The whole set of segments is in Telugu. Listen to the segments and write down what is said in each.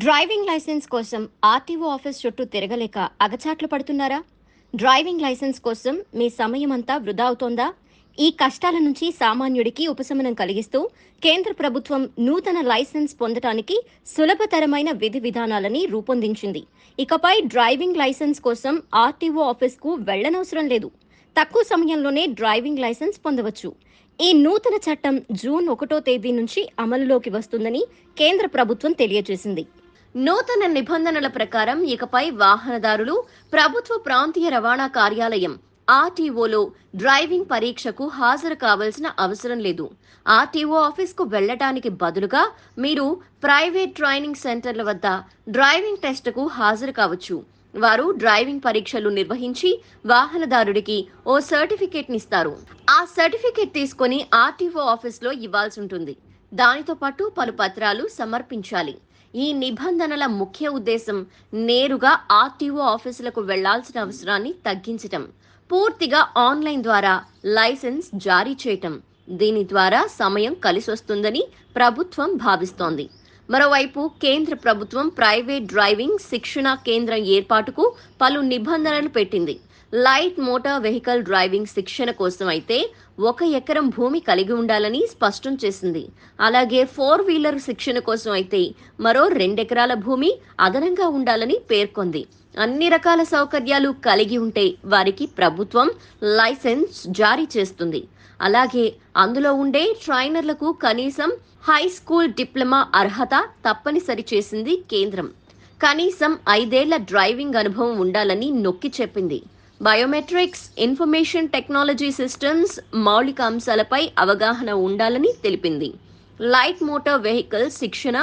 డ్రైవింగ్ లైసెన్స్ కోసం ఆర్టీఓ ఆఫీస్ చుట్టూ తిరగలేక అగచాట్లు పడుతున్నారా? డ్రైవింగ్ లైసెన్స్ కోసం మీ సమయం అంతా వృధా అవుతోందా? ఈ కష్టాల నుంచి సామాన్యుడికి ఉపశమనం కలిగిస్తూ కేంద్ర ప్రభుత్వం నూతన లైసెన్స్ పొందటానికి సులభతరమైన విధి విధానాలని రూపొందించింది. ఇకపై డ్రైవింగ్ లైసెన్స్ కోసం ఆర్టీఓ ఆఫీస్కు వెళ్ళనవసరం లేదు. తక్కువ సమయంలోనే డ్రైవింగ్ లైసెన్స్ పొందవచ్చు. ఈ నూతన చట్టం జూన్ ఒకటో తేదీ నుంచి అమలులోకి వస్తుందని కేంద్ర ప్రభుత్వం తెలియజేసింది. నూతన నిబంధనల ప్రకారం ఇకపై వాహనదారులు ప్రభుత్వ ప్రాంతీయ రవాణా కార్యాలయం ఆర్టీఓలో డ్రైవింగ్ పరీక్షకు హాజరు కావాల్సిన అవసరం లేదు. ఆర్టీఓ ఆఫీస్కు వెళ్ళటానికి బదులుగా మీరు ప్రైవేట్ ట్రైనింగ్ సెంటర్ల వద్ద డ్రైవింగ్ టెస్టుకు హాజరు కావచ్చు. వారు డ్రైవింగ్ పరీక్షలు నిర్వహించి వాహనదారుడికి ఓ సర్టిఫికేట్ ఇస్తారు. ఆ సర్టిఫికేట్ తీసుకొని ఆర్టీఓ ఆఫీస్లో ఇవ్వాల్సి ఉంటుంది. దానితో పాటు పలు పత్రాలు సమర్పించాలి. ఈ నిబంధనల ముఖ్య ఉద్దేశం నేరుగా ఆర్టీఓ ఆఫీసులకు వెళ్ళాల్సిన అవసరాన్ని తగ్గించటం పూర్తిగా ఆన్లైన్ ద్వారా లైసెన్స్ జారీ చేయటం. దీని ద్వారా సమయం కలిసొస్తుందని ప్రభుత్వం భావిస్తోంది. మరోవైపు కేంద్ర ప్రభుత్వం ప్రైవేట్ డ్రైవింగ్ శిక్షణ కేంద్రం ఏర్పాటుకు పలు నిబంధనలు పెట్టింది. లైట్ మోటార్ వెహికల్ డ్రైవింగ్ శిక్షణ కోసం అయితే ఒక ఎకరం భూమి కలిగి ఉండాలని స్పష్టం చేసింది. అలాగే ఫోర్ వీలర్ శిక్షణ కోసం అయితే మరో రెండెకరాల భూమి అదనంగా ఉండాలని పేర్కొంది. అన్ని రకాల సౌకర్యాలు కలిగి ఉంటే వారికి ప్రభుత్వం లైసెన్స్ జారీ చేస్తుంది. అలాగే అందులో ఉండే ట్రైనర్లకు కనీసం హై స్కూల్ డిప్లొమా అర్హత తప్పనిసరి చేసింది కేంద్రం. కనీసం ఐదేళ్ళ డ్రైవింగ్ అనుభవం ఉండాలని నొక్కి చెప్పింది. బయోమెట్రిక్స్ ఇన్ఫర్మేషన్ టెక్నాలజీ సిస్టమ్స్ మౌలిక అంశాలపై అవగాహన ఉండాలని తెలిపింది. లైట్ మోటార్ వెహికల్ శిక్షణ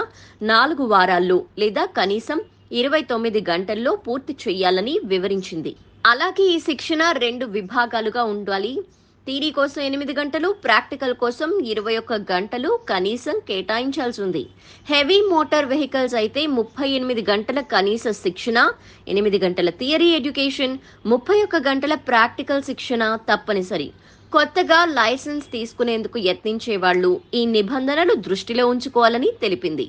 నాలుగు వారాల్లో లేదా కనీసం ఇరవై తొమ్మిది గంటల్లో పూర్తి చేయాలని వివరించింది. అలాగే ఈ శిక్షణ రెండు విభాగాలుగా ఉండాలి. థీరీ కోసం ఎనిమిది గంటలు ప్రాక్టికల్ కోసం ఇరవై ఒక్క గంటలు కనీసం కేటాయించాల్సి ఉంది హెవీ మోటార్ వెహికల్స్ అయితే ముప్పై ఎనిమిది గంటల కనీస శిక్షణ ఎనిమిది గంటల థియరీ ఎడ్యుకేషన్ ముప్పై ఒక్క గంటల ప్రాక్టికల్ శిక్షణ తప్పనిసరి. కొత్తగా లైసెన్స్ తీసుకునేందుకు యత్నించే వాళ్ళు ఈ నిబంధనలు దృష్టిలో ఉంచుకోవాలని తెలిపింది.